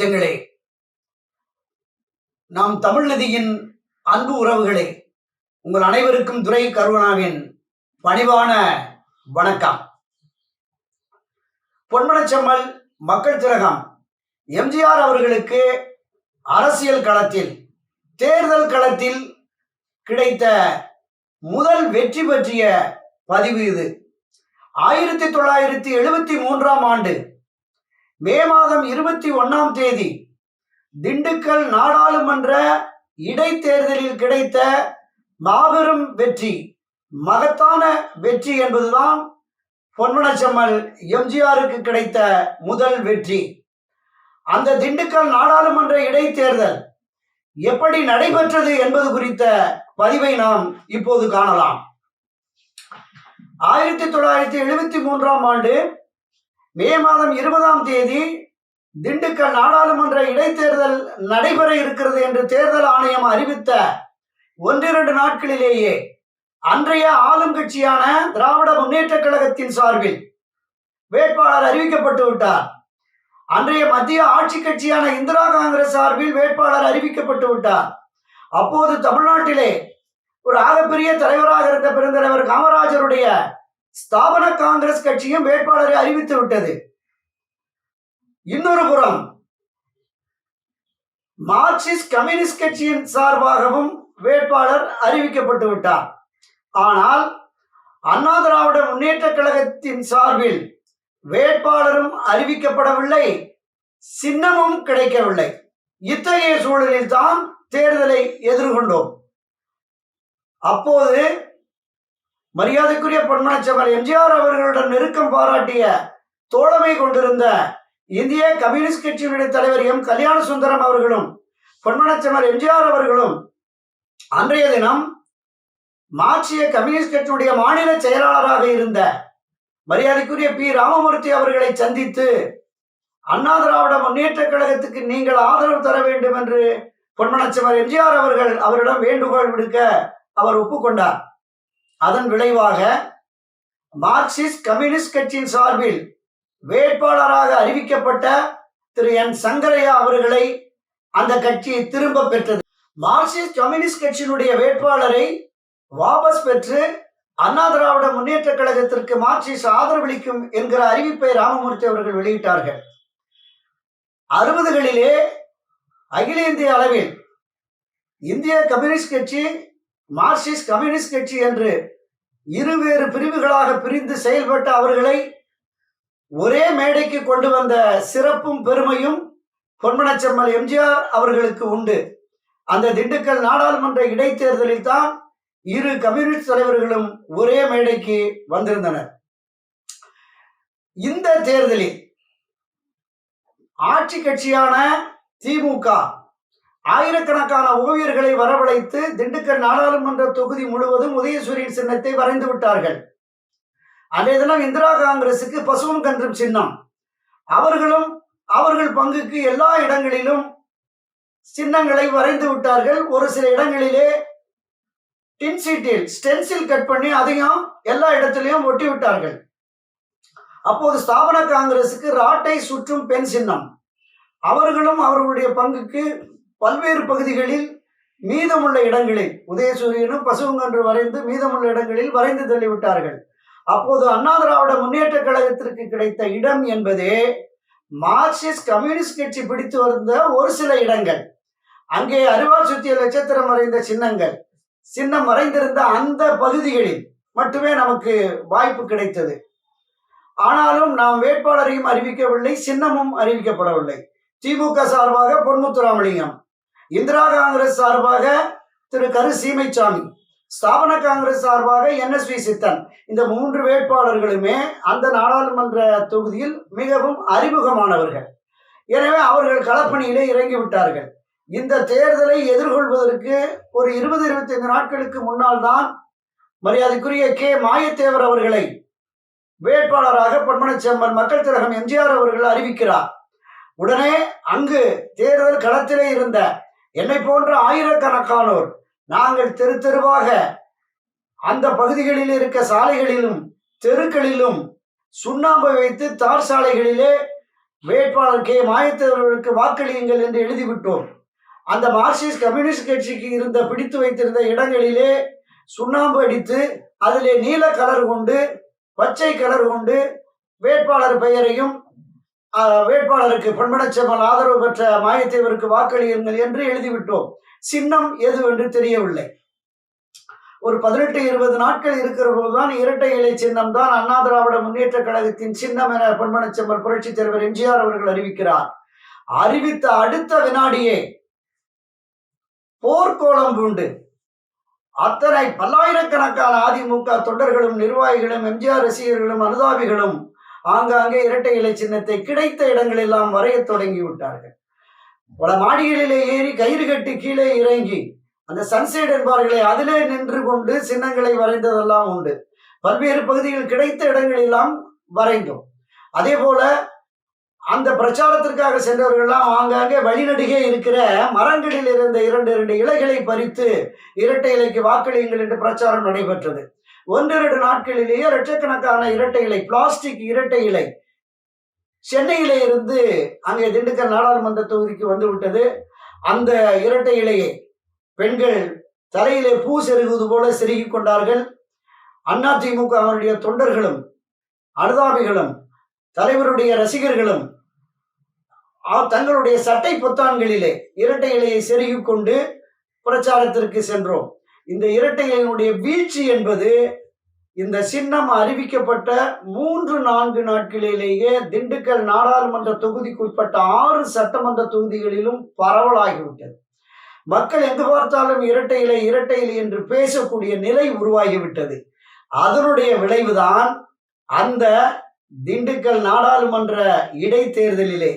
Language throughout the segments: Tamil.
நெஞ்சங்களே. நாம் தமிழ் நதியின் அன்பு உறவுகளே உங்கள் அனைவருக்கும் துரை கருணாவின் பணிவான வணக்கம். பொன்மனச்செம்மல் மக்கள் திலகம் எம்ஜிஆர் அவர்களுக்கு அரசியல் களத்தில் தேர்தல் களத்தில் கிடைத்த முதல் வெற்றி பற்றிய பதிவு இது. ஆயிரத்தி தொள்ளாயிரத்தி எழுபத்தி மூன்றாம் ஆண்டு மே மாதம் இருபத்தி ஒன்னாம் தேதி திண்டுக்கல் நாடாளுமன்ற இடைத்தேர்தலில் கிடைத்த மாபெரும் வெற்றி மகத்தான வெற்றி என்பதுதான் பொன்மனச்செம்மல் எம்ஜிஆருக்கு கிடைத்த முதல் வெற்றி. அந்த திண்டுக்கல் நாடாளுமன்ற இடைத்தேர்தல் எப்படி நடைபெற்றது என்பது குறித்த பதிவை நாம் இப்போது காணலாம். ஆயிரத்தி தொள்ளாயிரத்தி எழுபத்தி மூன்றாம் ஆண்டு மே மாதம் இருபதாம் தேதி திண்டுக்கல் நாடாளுமன்ற இடைத்தேர்தல் நடைபெற இருக்கிறது என்று தேர்தல் ஆணையம் அறிவித்த ஒன்றிரண்டு நாட்களிலேயே அன்றைய ஆளும் கட்சியான திராவிட முன்னேற்ற கழகத்தின் சார்பில் வேட்பாளர் அறிவிக்கப்பட்டு விட்டார். அன்றைய மத்திய ஆட்சி கட்சியான இந்திரா காங்கிரஸ் சார்பில் வேட்பாளர் அறிவிக்கப்பட்டு விட்டார். அப்போது தமிழ்நாட்டிலே ஒரு ஆகப்பெரிய தலைவராக இருந்த பெருந்தலைவர் காமராஜருடைய ஸ்தாபன காங்கிரஸ் கட்சியும் வேட்பாளரை அறிவித்து விட்டது. இன்னொரு புறம் மார்க்சிஸ்ட் கம்யூனிஸ்ட் கட்சியின் சார்பாகவும் வேட்பாளர் அறிவிக்கப்பட்டு விட்டார். ஆனால் அண்ணா திராவிட முன்னேற்ற கழகத்தின் சார்பில் வேட்பாளரும் அறிவிக்கப்படவில்லை சின்னமும் கிடைக்கவில்லை. இத்தகைய சூழலில் தான் தேர்தலை எதிர்கொண்டோம். அப்போது மரியாதைக்குரிய பொன்னாச்சவர் எம்ஜிஆர் அவர்களுடன் நெருக்கம் பாராட்டிய தோழமை கொண்டிருந்த இந்திய கம்யூனிஸ்ட் கட்சியினுடைய தலைவர் எம் கல்யாண சுந்தரம் அவர்களும் பொன்மனச்சமர் எம்ஜிஆர் அவர்களும் அன்றைய தினம் மார்க்சிய கம்யூனிஸ்ட் கட்சியினுடைய மாநில செயலாளராக இருந்த மரியாதைக்குரிய பி. ராமமூர்த்தி அவர்களை சந்தித்து அண்ணா திராவிட முன்னேற்ற கழகத்துக்கு நீங்கள் ஆதரவு தர வேண்டும் என்று பொன்மனச்சமர் எம்ஜிஆர் அவர்கள் அவரிடம் வேண்டுகோள் விடுக்க அவர் ஒப்புக்கொண்டார். அதன் விளைவாக மார்க்சிஸ்ட் கம்யூனிஸ்ட் கட்சியின் சார்பில் வேட்பாளராக அறிவிக்கப்பட்ட திரு என் சங்கரையா அவர்களை அந்த கட்சி திரும்ப பெற்றது. மார்க்சிஸ்ட் கம்யூனிஸ்ட் கட்சியினுடைய வேட்பாளரை வாபஸ் பெற்று அண்ணா திராவிட முன்னேற்ற கழகத்திற்கு மார்க்சிஸ்ட் ஆதரவளிக்கும் என்கிற அறிவிப்பை ராமமூர்த்தி அவர்கள் வெளியிட்டார்கள். அறுபதுகளிலே அகில இந்திய அளவில் இந்திய கம்யூனிஸ்ட் கட்சி மார்க்சிஸ்ட் கம்யூனிஸ்ட் கட்சி என்று இருவேறு பிரிவுகளாக பிரிந்து செயல்பட்ட அவர்களை ஒரே மேடைக்கு கொண்டு வந்த சிறப்பும் பெருமையும் பொன்மனச்செம்மல் எம்ஜிஆர் அவர்களுக்கு உண்டு. அந்த திண்டுக்கல் நாடாளுமன்ற இடைத்தேர்தலில் தான் இரு கம்யூனிஸ்ட் தலைவர்களும் ஒரே மேடைக்கு வந்திருந்தனர். இந்த தேர்தலில் ஆட்சி கட்சியான திமுக ஆயிரக்கணக்கான ஓவியர்களை வரவழைத்து திண்டுக்கல் நாடாளுமன்ற தொகுதி முழுவதும் உதயசூரியன் சின்னத்தை வரைந்து விட்டார்கள். அதே தினம் இந்திரா காங்கிரசுக்கு பசுவும் கன்றும் சின்னம். அவர்களும் அவர்கள் பங்குக்கு எல்லா இடங்களிலும் சின்னங்களை வரைந்து விட்டார்கள். ஒரு சில இடங்களிலே டின்சீட்டில் ஸ்டென்சில் கட் பண்ணி அதையும் எல்லா இடத்திலையும் ஒட்டி விட்டார்கள். அப்போது ஸ்தாபன காங்கிரசுக்கு ராட்டை சுற்றும் பெண் சின்னம். அவர்களும் அவர்களுடைய பங்குக்கு பல்வேறு பகுதிகளில் மீதமுள்ள இடங்களில் உதயசூரியனும் பசுவங்கன்று வரைந்து மீதமுள்ள இடங்களில் வரைந்து தள்ளிவிட்டார்கள். அப்போது அண்ணா திராவிட முன்னேற்ற கழகத்திற்கு கிடைத்த இடம் என்பதே மார்க்சிஸ்ட் கம்யூனிஸ்ட் கட்சி பிடித்து வந்த ஒரு சில இடங்கள். அங்கே அருவாள் சுற்றிய நட்சத்திரம் வரைந்த சின்னங்கள். சின்னம் மறைந்திருந்த அந்த பகுதிகளில் மட்டுமே நமக்கு வாய்ப்பு கிடைத்தது. ஆனாலும் நாம் வேட்பாளரையும் அறிவிக்கவில்லை சின்னமும் அறிவிக்கப்படவில்லை. திமுக சார்பாக பொன்முத்துராமலிங்கம் இந்திரா காங்கிரஸ் சார்பாக திரு கரு சீமைச்சாமி ஸ்தாபன காங்கிரஸ் சார்பாக என்எஸ்வி சித்தன் இந்த மூன்று வேட்பாளர்களுமே அந்த நாடாளுமன்ற தொகுதியில் மிகவும் அறிமுகமானவர்கள். எனவே அவர்கள் களப்பணியிலே இறங்கி விட்டார்கள். இந்த தேர்தலை எதிர்கொள்வதற்கு ஒரு இருபது இருபத்தைந்து நாட்களுக்கு முன்னால் தான் மரியாதைக்குரிய கே. மாயத்தேவர் அவர்களை வேட்பாளராக பொன்மனச்செம்மன் மக்கள் திலகம் எம்ஜிஆர் அவர்கள் அறிவிக்கிறார். உடனே அங்கு தேர்தல் களத்திலே இருந்த என்னை போன்ற ஆயிரக்கணக்கானோர் நாங்கள் தெரு தெருவாக அந்த பகுதிகளில் இருக்க சாலைகளிலும் தெருக்களிலும் சுண்ணாம்பை வைத்து தார் சாலைகளிலே வேட்பாளர் கே. மாயத்தவர்களுக்கு வாக்களியுங்கள் என்று எழுதிவிட்டோம். அந்த மார்க்சிஸ்ட் கம்யூனிஸ்ட் கட்சிக்கு இருந்த பிடித்து வைத்திருந்த இடங்களிலே சுண்ணாம்பு அடித்து அதிலே நீல கலர் கொண்டு பச்சை கலர் கொண்டு வேட்பாளர் பெயரையும் வேட்பாளருக்கு பண்படச்செம்மல் ஆதரவு பெற்ற மாயத்தேவருக்கு வாக்களியுங்கள் என்று எழுதிவிட்டோம். சின்னம் எது என்று தெரியவில்லை. ஒரு பதினெட்டு இருபது நாட்கள் இருக்கிற போதுதான் இரட்டை இலை சின்னம் தான் அண்ணா திராவிட முன்னேற்ற கழகத்தின் சின்னம் என பொன்மனச்செம்மல் புரட்சித் தலைவர் எம்ஜிஆர் அவர்கள் அறிவிக்கிறார். அறிவித்த அடுத்த வினாடியே போர்க்கோளம் பூண்டு. அத்தனை பல்லாயிரக்கணக்கான அதிமுக தொண்டர்களும் நிர்வாகிகளும் எம்ஜிஆர் ரசிகர்களும் அனுதாபிகளும் ஆங்காங்கே இரட்டை இலை சின்னத்தை கிடைத்த இடங்களெல்லாம் வரையத் தொடங்கி விட்டார்கள் பல மாடிகளிலே ஏறி கயிறு கட்டி கீழே இறங்கி அந்த சன்சைட் என்பார்களே அதிலே நின்று கொண்டு சின்னங்களை வரைந்ததெல்லாம் உண்டு. பல்வேறு பகுதியில் கிடைத்த இடங்களெல்லாம் வரைந்தோம். அதே போல அந்த பிரச்சாரத்திற்காக சென்றவர்கள்லாம் ஆங்காங்கே வழிநடுகே இருக்கிற மரங்களில் இருந்த இரண்டு இரண்டு இலைகளை பறித்து இரட்டை இலைக்கு வாக்களியுங்கள் என்று பிரச்சாரம் நடைபெற்றது. ஒன்றிரண்டு நாட்களிலேயே லட்சக்கணக்கான இரட்டை இலை பிளாஸ்டிக் இரட்டை இலை. சென்னையிலே இருந்து அங்கே திண்டுக்கல் நாடாளுமன்ற தொகுதிக்கு வந்துவிட்டது அந்த இரட்டை இலையை பெண்கள் தலையிலே பூ செருகுவது போல செருகிக் கொண்டார்கள். அதிமுக அவருடைய தொண்டர்களும் அனுதாபிகளும் தலைவருடைய ரசிகர்களும் தங்களுடைய சட்டை பொத்தான்களிலே இரட்டை இலையை செருகிக் கொண்டு பிரச்சாரத்திற்கு சென்றோம். இந்த இரட்டை இலையினுடைய வீழ்ச்சி என்பது இந்த சின்னம் அறிவிக்கப்பட்ட மூன்று நான்கு நாட்களிலேயே திண்டுக்கல் நாடாளுமன்ற தொகுதிக்குட்பட்ட ஆறு சட்டமன்ற தொகுதிகளிலும் பரவலாகிவிட்டது. மக்கள் எங்கு பார்த்தாலும் இரட்டை இலை இரட்டை இலை என்று பேசக்கூடிய நிலை உருவாகிவிட்டது. அதனுடைய விளைவுதான் அந்த திண்டுக்கல் நாடாளுமன்ற இடைத்தேர்தலிலே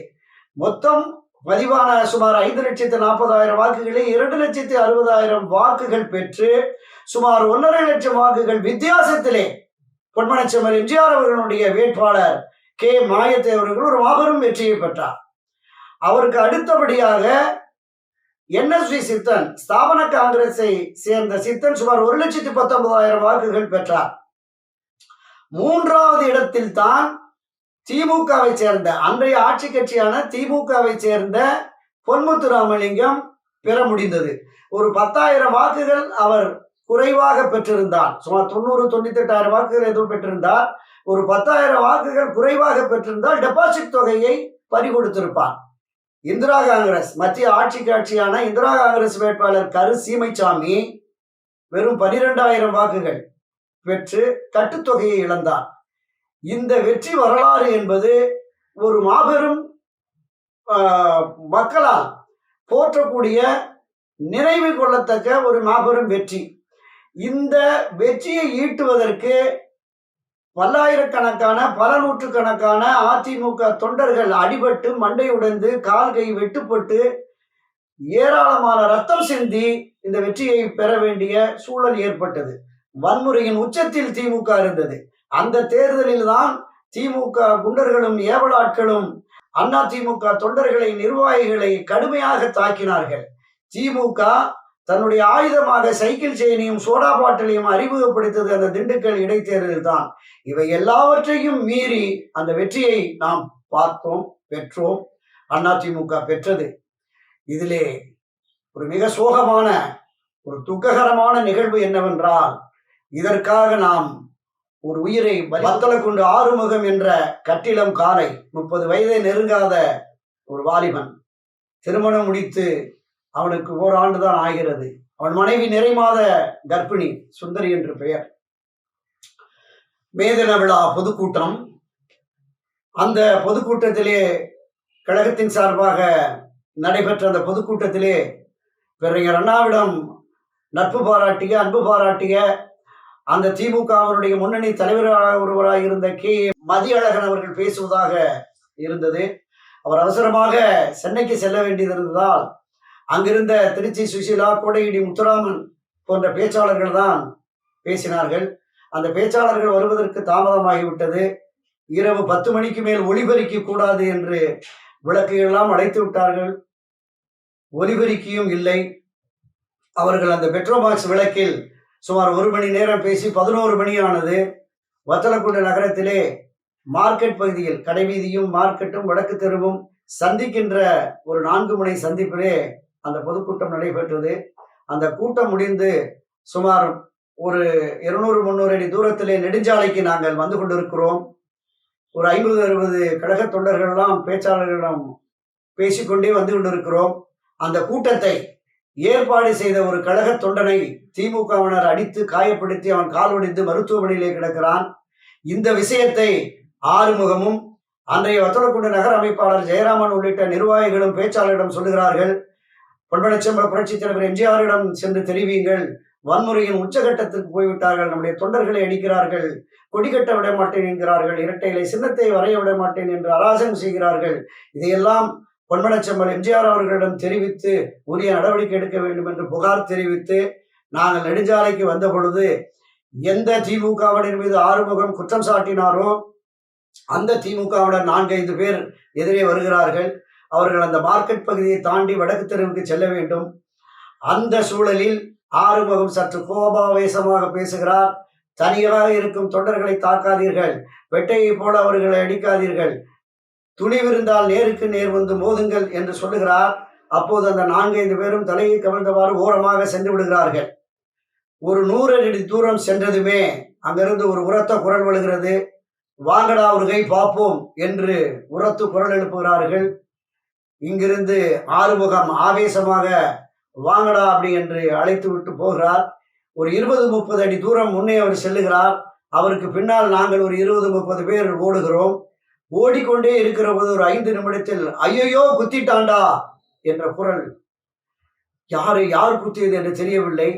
மொத்தம் பதிவான சுமார் ஐந்து லட்சத்து நாற்பதாயிரம் வாக்குகளில் இரண்டு லட்சத்து அறுபதாயிரம் வாக்குகள் பெற்று சுமார் ஒன்றரை லட்சம் வாக்குகள் வித்தியாசத்திலே பொன்மனச்செம்மல் எம்ஜிஆர் அவர்களுடைய வேட்பாளர் கே மாயத்தேவர்கள் ஒரு மாபெரும் வெற்றியை பெற்றார். அவருக்கு அடுத்தபடியாக என்எஸ்வி சித்தன் ஸ்தாபன காங்கிரஸை சேர்ந்த சித்தன் சுமார் ஒரு லட்சத்து பத்தொன்பதாயிரம் வாக்குகள் பெற்றார். மூன்றாவது இடத்தில் தான் திமுகவை சேர்ந்த அன்றைய ஆட்சி கட்சியான திமுகவை சேர்ந்த பொன்முத்து ராமலிங்கம் பெற முடிந்தது. ஒரு பத்தாயிரம் வாக்குகள் அவர் குறைவாக பெற்றிருந்தார் சுமார் தொண்ணூறு தொண்ணூத்தி எட்டாயிரம் வாக்குகள் எதுவும் பெற்றிருந்தார் ஒரு பத்தாயிரம் வாக்குகள் குறைவாக பெற்றிருந்தால் டெபாசிட் தொகையை பறி கொடுத்திருப்பார் இந்திரா காங்கிரஸ் மத்திய ஆட்சி காட்சியான இந்திரா காங்கிரஸ் வேட்பாளர் கரு சீமைச்சாமி வெறும் பனிரெண்டாயிரம் வாக்குகள் பெற்று கட்டுத்தொகையை இழந்தார். இந்த வெற்றி வரலாறு என்பது ஒரு மாபெரும் மக்களால் போற்றக்கூடிய நினைவு கொள்ளத்தக்க ஒரு மாபெரும் வெற்றி. இந்த வெற்றியை ஈட்டுவதற்கு பல்லாயிரக்கணக்கான பல நூற்றுக்கணக்கான அதிமுக தொண்டர்கள் அடிபட்டு மண்டை உடைந்து கால் கை வெட்டுப்பட்டு ஏராளமான ரத்தம் சிந்தி இந்த வெற்றியை பெற வேண்டிய சூழல் ஏற்பட்டது. வன்முறையின் உச்சத்தில் திமுக இருந்தது. அந்த தேர்தலில் தான் திமுக குண்டர்களும் ஏவலாட்களும் அண்ணா திமுக தொண்டர்களை நிர்வாகிகளை கடுமையாக தாக்கினார்கள். திமுக தன்னுடைய ஆயுதமாக சைக்கிள் செயினையும் சோடா பாட்டிலையும் அறிமுகப்படுத்தது அந்த திண்டுக்கல் இடைத்தேர்தல் தான் இவை எல்லாவற்றையும் மீறி அந்த வெற்றியை நாம் பார்த்தோம் பெற்றோம் அதிமுக பெற்றது. இதிலே ஒரு மிக சோகமான ஒரு துக்ககரமான நிகழ்வு என்னவென்றால் இதற்காக நாம் ஒரு உயிரை பத்தலை கொண்டு ஆறுமுகம் என்ற கட்டிடம் காலை முப்பது வயதை நெருங்காத ஒரு வாலிபன் திருமணம் முடித்து அவனுக்கு ஓராண்டு தான் ஆகிறது. அவன் மனைவி நிறைமாத கர்ப்பிணி சுந்தரி என்று பெயர். மேதன விழா பொதுக்கூட்டம். அந்த பொதுக்கூட்டத்திலே கழகத்தின் சார்பாக நடைபெற்ற அந்த பொதுக்கூட்டத்திலே பிறகு அண்ணாவிடம் நட்பு பாராட்டிய அன்பு பாராட்டிய அந்த திமுகவினுடைய முன்னணி தலைவராக ஒருவராக இருந்த கே. மதியழகன் அவர்கள் பேசுவதாக இருந்தது. அவர் அவசரமாக சென்னைக்கு செல்ல வேண்டியது இருந்ததால் அங்கிருந்த திருச்சி சுசீலா கோடையடி முத்துராமன் போன்ற பேச்சாளர்கள் தான் பேசினார்கள். அந்த பேச்சாளர்கள் வருவதற்கு தாமதமாகிவிட்டது. இரவு பத்து மணிக்கு மேல் ஒளிபெருக்க கூடாது என்று விளக்குகளெல்லாம் அடைத்து விட்டார்கள். ஒலிபெருக்கியும் இல்லை. அவர்கள் அந்த பெட்ரோபாக்ஸ் விளக்கில் சுமார் ஒரு மணி நேரம் பேசி பதினோரு மணி ஆனது வத்தலக்குண்டு நகரத்திலே மார்க்கெட் பகுதியில் கடைவீதியும் மார்க்கெட்டும் வடக்கு தெருவும் சந்திக்கின்ற ஒரு நான்கு முனை சந்திப்பிலே அந்த பொதுக்கூட்டம் நடைபெற்றது. அந்த கூட்டம் முடிந்து சுமார் ஒரு இருநூறு முந்நூறு அடி தூரத்திலே நெடுஞ்சாலைக்கு நாங்கள் வந்து கொண்டிருக்கிறோம். ஒரு ஐம்பது அறுபது கழக தொண்டர்களெல்லாம் பேச்சாளர்களிடம் பேசிக்கொண்டே வந்து கொண்டிருக்கிறோம். அந்த கூட்டத்தை ஏற்பாடு செய்த ஒரு கழக தொண்டனை திமுகவினர் அடித்து காயப்படுத்தி அவன் கால் ஒடிந்து மருத்துவமனையிலே கிடக்கிறான். இந்த விஷயத்தை ஆறுமுகமும் அன்றைய வத்தலக்குண்டு நகர அமைப்பாளர் ஜெயராமன் உள்ளிட்ட நிர்வாகிகளும் பேச்சாளரிடம் சொல்லுகிறார்கள். பொன்மனச்செம்ப புரட்சித் தலைவர் எம்ஜிஆரிடம் சென்று தெரிவியுங்கள். வன்முறையின் உச்சகட்டத்திற்கு போய்விட்டார்கள். நம்முடைய தொண்டர்களை அடிக்கிறார்கள். கொடி கட்ட விட மாட்டேன் என்கிறார்கள். இரட்டைகளை சின்னத்தை வரைய விட மாட்டேன் என்று அராஜகம் செய்கிறார்கள். இதையெல்லாம் பொன்மனச்செம்மல் எம்ஜிஆர் அவர்களிடம் தெரிவித்து உரிய நடவடிக்கை எடுக்க வேண்டும் என்று புகார் தெரிவித்து நாங்கள் நெடுஞ்சாலைக்கு வந்த பொழுது எந்த திமுகவினர் மீது ஆறுமுகம் குற்றம் சாட்டினாரோ அந்த திமுகவுடன் நான்கைந்து பேர் எதிரே வருகிறார்கள். அவர்கள் அந்த மார்க்கெட் பகுதியை தாண்டி வடக்கு தெருவுக்கு செல்ல வேண்டும். அந்த சூழலில் ஆறுமுகம் சற்று கோபாவேசமாக பேசுகிறார். தனியாக இருக்கும் தொண்டர்களை தாக்காதீர்கள். வெட்டையைப் போல அவர்களை அடிக்காதீர்கள். துணிவிருந்தால் நேருக்கு நேர் வந்து மோதுங்கள் என்று சொல்லுகிறார். அப்போது அந்த நான்கைந்து பேரும் தலையை கவிழ்ந்தவாறு ஓரமாக சென்று விடுகிறார்கள். ஒரு நூறு அடி தூரம் சென்றதுமே அங்கிருந்து ஒரு உரத்த குரல் விழுகிறது. வாங்கடா ஒரு கை பார்ப்போம் என்று உரத்து குரல் எழுப்புகிறார்கள். இங்கிருந்து ஆறுமுகம் ஆவேசமாக வாங்கடா அப்படி என்று அழைத்து விட்டு போகிறார். ஒரு இருபது முப்பது அடி தூரம் முன்னே அவர் செல்லுகிறார். அவருக்கு பின்னால் நாங்கள் ஒரு இருபது முப்பது பேர் ஓடுகிறோம். ஓடிக்கொண்டே இருக்கிற போது ஒரு ஐந்து நிமிடத்தில் ஐயையோ குத்திட்டாண்டா என்ற குரல். யாரு யார் குத்தியது என்று தெரியவில்லை.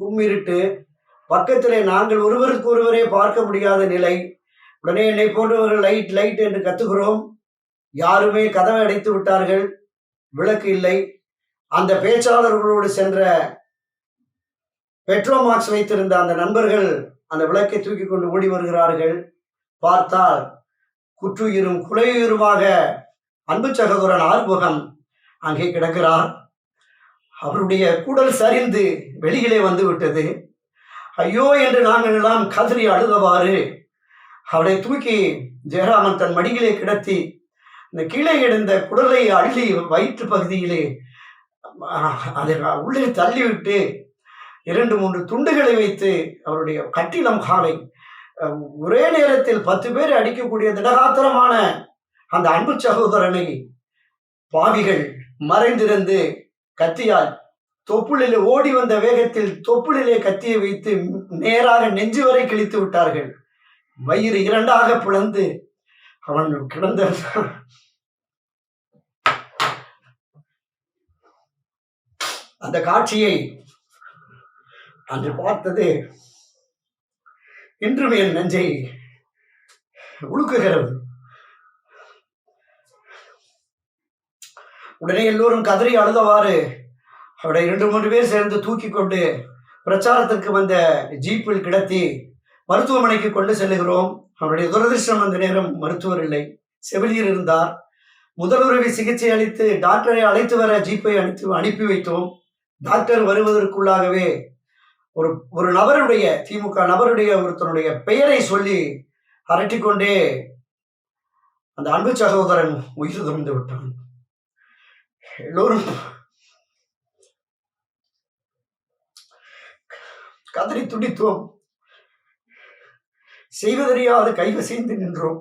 கும்மிருட்டு பக்கத்திலே நாங்கள் ஒருவருக்கு ஒருவரே பார்க்க முடியாத நிலை. உடனே என்னை போன்றவர்கள் லைட் லைட் என்று கத்துகிறோம். யாருமே கதவை அடைத்து விட்டார்கள். விளக்கு இல்லை. அந்த பேச்சாளர்களோடு சென்ற பெட்ரோமாக்ஸ் வைத்திருந்த அந்த நண்பர்கள் அந்த விளக்கை தூக்கி கொண்டு ஓடி வருகிறார்கள். பார்த்தால் குற்றுயிரும் குலையுயிருமாக அன்பு சகோதரன் ஆறுமுகம் அங்கே கிடக்கிறார். அவருடைய குடல் சரிந்து வெளியிலே வந்து விட்டது. ஐயோ என்று நாங்கள் எல்லாம் கதறி அழுதவாறு அவளை தூக்கி ஜெயராமன் தன் மடியிலே கிடத்தி இந்த கீழே கிடந்த குடலை அள்ளி வயிற்று பகுதியிலே அதை உள்ளே தள்ளிவிட்டு இரண்டு மூன்று துண்டுகளை வைத்து அவருடைய கட்டிடம் காலை ஒரே நேரத்தில் பத்து பேர் அடிக்கக்கூடிய திடகாத்திரமான அந்த அன்பு சகோதரனை பாவிகள் மறைந்திருந்து கத்தியால் தொப்புளிலே ஓடி வந்த வேகத்தில் தொப்புளிலே கத்தியை வைத்து நேராக நெஞ்சு வரை கிழித்து விட்டார்கள். வயிறு இரண்டாக பிளந்து அவன் கிடந்த அந்த காட்சியை அன்று பார்த்தது இன்றும் என் நெஞ்சை உழுக்குகிறது உடனே எல்லோரும் கதறி அழுதவாறு அவரை இரண்டு மூன்று பேர் சேர்ந்து தூக்கி கொண்டு பிரச்சாரத்திற்கு வந்த ஜீப்பில் கிடத்தி மருத்துவமனைக்கு கொண்டு செல்லுகிறோம். அவருடைய துரதிருஷ்டம் அந்த நேரம் மருத்துவர் இல்லை. செவிலியர் இருந்தார். முதலுதவி சிகிச்சை அளித்து டாக்டரை அழைத்து வர ஜீப்பை அனுப்பி அனுப்பி வைத்தோம். டாக்டர் வருவதற்குள்ளாகவே ஒரு ஒரு நபருடைய திமுக நபருடைய ஒருத்தனுடைய பெயரை சொல்லி அரட்டிக்கொண்டே அந்த அன்பு சகோதரன் உயிர் துறந்து விட்டான். எல்லோரும் கதறி துடித்தோம் செய்வதறியாது கைவசைந்து நின்றோம்.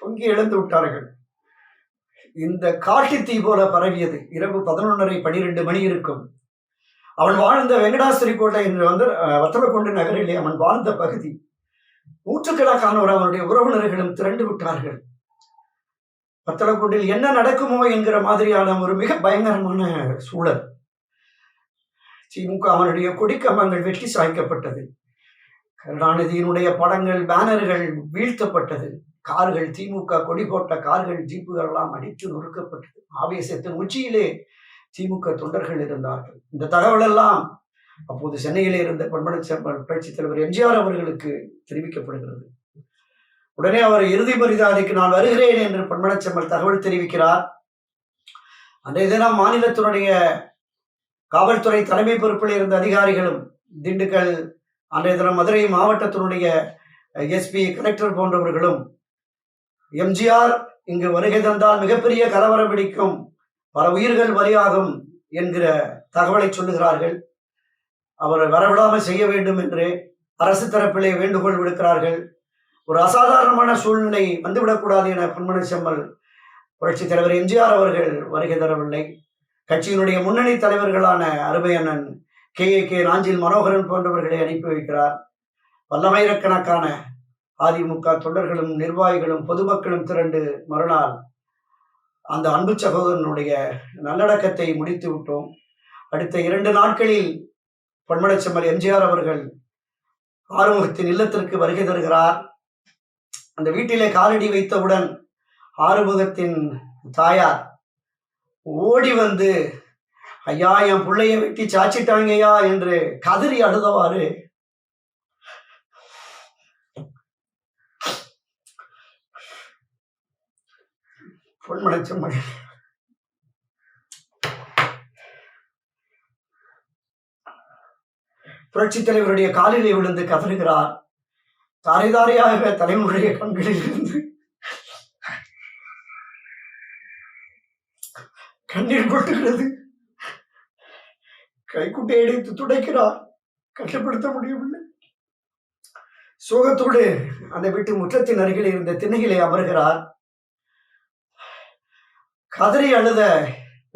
பொங்கி எழுந்து விட்டார்கள். இந்த காட்டு தீ போல பரவியது. இரவு பதினொன்றரை பனிரெண்டு மணி இருக்கும். அவன் வாழ்ந்த வெங்கடாஸ்திரி கோட்டை என்று வந்து வத்தலக்கொண்டு நகரிலே அவன் வாழ்ந்த பகுதி. நூற்றுக்கணக்கானவர் அவனுடைய உறவினர்களும் திரண்டு விட்டார்கள். வத்தலக்குண்டில் என்ன நடக்குமோ என்கிற மாதிரியான ஒரு மிக பயங்கரமான சூழல். திமுக அவனுடைய கொடிக்கம்பங்கள் வெட்டி சாய்க்கப்பட்டது. கருணாநிதியினுடைய படங்கள் பேனர்கள் வீழ்த்தப்பட்டது. கார்கள் திமுக கொடி போட்ட கார்கள் ஜீப்புகள் எல்லாம் அடித்து நொறுக்கப்பட்டது. ஆவேசத்தின் உச்சியிலே திமுக தொண்டர்கள் இருந்தார்கள். இந்த தகவல் எல்லாம் அப்போது சென்னையிலே இருந்த பண்பன புரட்சித் தலைவர் எம்ஜிஆர் அவர்களுக்கு தெரிவிக்கப்படுகிறது. உடனே அவர் இறுதி மரியாதைக்கு நான் வருகிறேன் என்று பன்மனச்செம்மல் தகவல் தெரிவிக்கிறார். அன்றைய தினம் மாநிலத்தினுடைய காவல்துறை தலைமை பொறுப்பில் இருந்த அதிகாரிகளும் திண்டுக்கல் அன்றைய தினம் மதுரை மாவட்டத்தினுடைய எஸ்பி கலெக்டர் போன்றவர்களும் எம்ஜிஆர் இங்கு வருகை தந்தால் மிகப்பெரிய கலவரம் பிடிக்கும் பல உயிர்கள் பலியாகும் என்கிற தகவலை சொல்லுகிறார்கள். அவரை வரவிடாமல் செய்ய வேண்டும் என்று அரசு தரப்பிலே வேண்டுகோள் விடுக்கிறார்கள். ஒரு அசாதாரணமான சூழ்நிலை வந்துவிடக்கூடாது என பொன்மன செம்மல் புரட்சித் தலைவர் எம்ஜிஆர் அவர்கள் வருகை தரவில்லை. கட்சியினுடைய முன்னணி தலைவர்களான அருமையண்ணன் கே. A K. ராஞ்சில் மனோகரன் போன்றவர்களை அனுப்பி வைக்கிறார். பல்லாயிரக்கணக்கான அதிமுக தொண்டர்களும் நிர்வாகிகளும் பொதுமக்களும் திரண்டு மறுநாள் அந்த அன்பு சகோதரனுடைய நல்லடக்கத்தை முடித்து விட்டோம். அடுத்த இரண்டு நாட்களில் பொன்மனச்செம்மல் எம்ஜிஆர் அவர்கள் ஆறுமுகத்தின் இல்லத்திற்கு வருகை தருகிறார். அந்த வீட்டிலே காலடி வைத்தவுடன் ஆறுமுகத்தின் தாயார் ஓடி வந்து ஐயா என் பிள்ளைய வெட்டி சாச்சிட்டாங்கய்யா என்று கதறி அழுதவாறு. பொன்மனச்செம்மல் புரட்சி தலைவருடைய காலிலே விழுந்து கதறுகிறார். தாரை தாரையாக தலைவனுடைய கண்களில் இருந்து கண்ணீர் கொட்டுகிறது. கைக்குட்டை எடுத்து துடைக்கிறார். கட்டுப்படுத்த முடியவில்லை. சோகத்தோடு அந்த வீட்டு முற்றத்தின் அருகில் இருந்த திண்ணையிலே அமர்கிறார். கதறி அழுத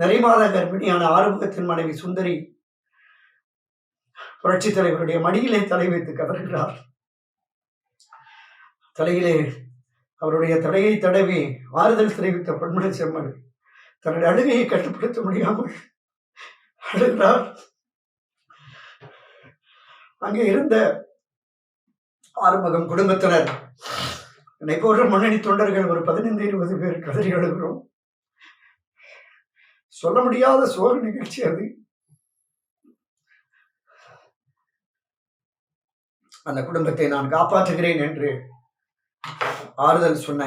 நிறைமாத கர்ப்பிணியான ஆறுமுகத்தின் மனைவி சுந்தரி புரட்சி தலைவருடைய மடியிலே தலை வைத்து கதறுகிறார். தலையிலே அவருடைய தலையை தடவி ஆறுதல் தெரிவித்த பொன்மன செம்மல் தன்னுடைய அழுகையை கட்டுப்படுத்த முடியாமல் அழுகிறார். அங்கே இருந்த ஆறுமுகம் குடும்பத்தினர். என்னை போன்ற முன்னணி தொண்டர்கள் ஒரு பதினைந்து இருபது பேர் கதறி எழுகிறோம் சொல்ல முடியாத சோக நிகழ்ச்சி அது. அந்த குடும்பத்தை நான் காப்பாற்றுகிறேன் என்று ஆறுதல் சொன்ன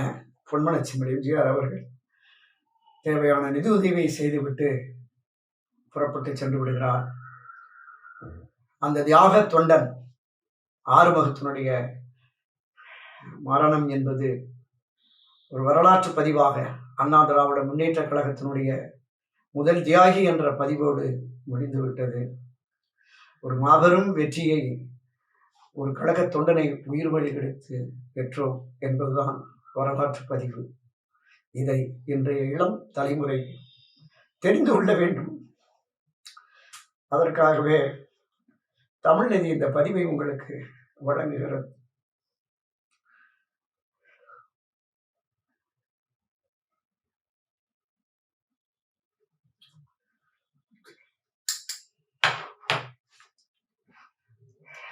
பொன்மலட்சுமி எம்ஜிஆர் அவர்கள் தேவையான நிதி உதவியை செய்துவிட்டு புறப்பட்டு சென்று விடுகிறார். அந்த தியாக தொண்டன் ஆறுமுகத்தினுடைய மரணம் என்பது ஒரு வரலாற்று பதிவாக அண்ணா திராவிட முன்னேற்ற கழகத்தினுடைய முதல் தியாகி என்ற பதிவோடு முடிந்துவிட்டது. ஒரு மாபெரும் வெற்றியை ஒரு கழக தொண்டனை உயிர் வழி கிடைத்து பெற்றோம் என்பதுதான் வரலாற்று பதிவு. இதை இன்றைய இளம் தலைமுறை தெரிந்து கொள்ள வேண்டும். அதற்காகவே தமிழ்நிதி இந்த பதிவை உங்களுக்கு வழங்குகிறது.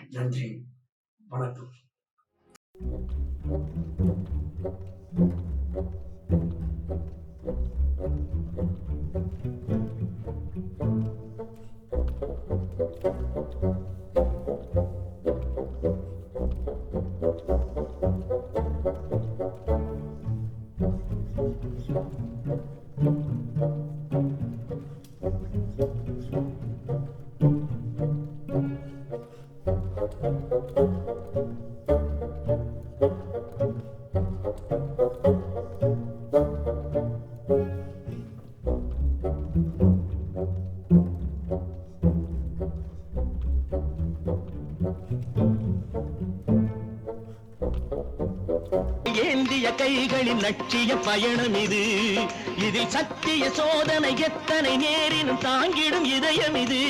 நன்றி. வணக்கம். ஏந்திய கைகளின் லட்சிய பயணம் இது. இதில் சத்திய சோதனை எத்தனை நேரினும் தாங்கிடும் இதயம் இது.